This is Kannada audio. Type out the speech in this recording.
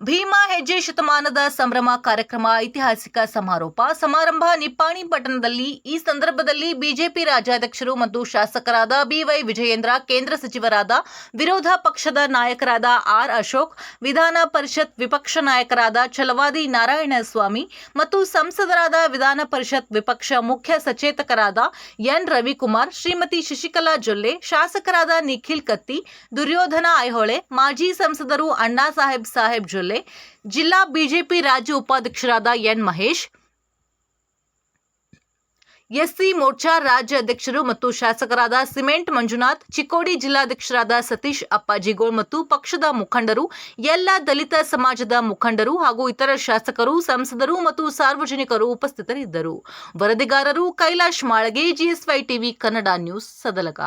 ಭೀಮಾ ಹೆಜ್ಜೆ ಶತಮಾನದ ಸಂಭ್ರಮ ಕಾರ್ಯಕ್ರಮ ಐತಿಹಾಸಿಕ ಸಮಾರೋಪ ಸಮಾರಂಭ ನಿಪ್ಪಾಣಿ ಪಟ್ಟಣದಲ್ಲಿ ಈ ಸಂದರ್ಭದಲ್ಲಿ ಬಿಜೆಪಿ ರಾಜ್ಯಾಧ್ಯಕ್ಷರು ಮತ್ತು ಶಾಸಕರಾದ ಬಿವೈ ವಿಜಯೇಂದ್ರ, ಕೇಂದ್ರ ಸಚಿವರಾದ ವಿರೋಧ ಪಕ್ಷದ ನಾಯಕರಾದ ಆರ್ ಅಶೋಕ್, ವಿಧಾನ ಪರಿಷತ್ ವಿಪಕ್ಷ ನಾಯಕರಾದ ಛಲವಾದಿ ನಾರಾಯಣಸ್ವಾಮಿ ಮತ್ತು ಸಂಸದರಾದ ವಿಧಾನ ಪರಿಷತ್ ವಿಪಕ್ಷ ಮುಖ್ಯ ಸಚೇತಕರಾದ ಎನ್ ರವಿಕುಮಾರ್, ಶ್ರೀಮತಿ ಶಶಿಕಲಾ ಜೊಲ್ಲೆ, ಶಾಸಕರಾದ ನಿಖಿಲ್ ಕತ್ತಿ, ದುರ್ಯೋಧನ ಐಹೊಳೆ, ಮಾಜಿ ಸಂಸದರು ಅಣ್ಣಾ ಸಾಹೇಬ್ ಸಾಹೇಬ್ ಜೊಲ್ಲೆ ಜಿಲ್ಲಾ ಬಿಜೆಪಿ ರಾಜ್ಯ ಉಪಾಧ್ಯಕ್ಷರಾದ ಎನ್ ಮಹೇಶ್, ಎಸ್ಸಿ ಮೋರ್ಚಾ ರಾಜ್ಯ ಅಧ್ಯಕ್ಷರು ಮತ್ತು ಶಾಸಕರಾದ ಸಿಮೆಂಟ್ ಮಂಜುನಾಥ್, ಚಿಕ್ಕೋಡಿ ಜಿಲ್ಲಾಧ್ಯಕ್ಷರಾದ ಸತೀಶ್ ಅಪ್ಪಾಜಿಗೋಳ್ ಮತ್ತು ಪಕ್ಷದ ಮುಖಂಡರು, ಎಲ್ಲ ದಲಿತ ಸಮಾಜದ ಮುಖಂಡರು ಹಾಗೂ ಇತರ ಶಾಸಕರು, ಸಂಸದರು ಮತ್ತು ಸಾರ್ವಜನಿಕರು ಉಪಸ್ಥಿತರಿದ್ದರು. ವರದಿಗಾರರು Kailash Malage, GSY TV Kannada news Sadalaga.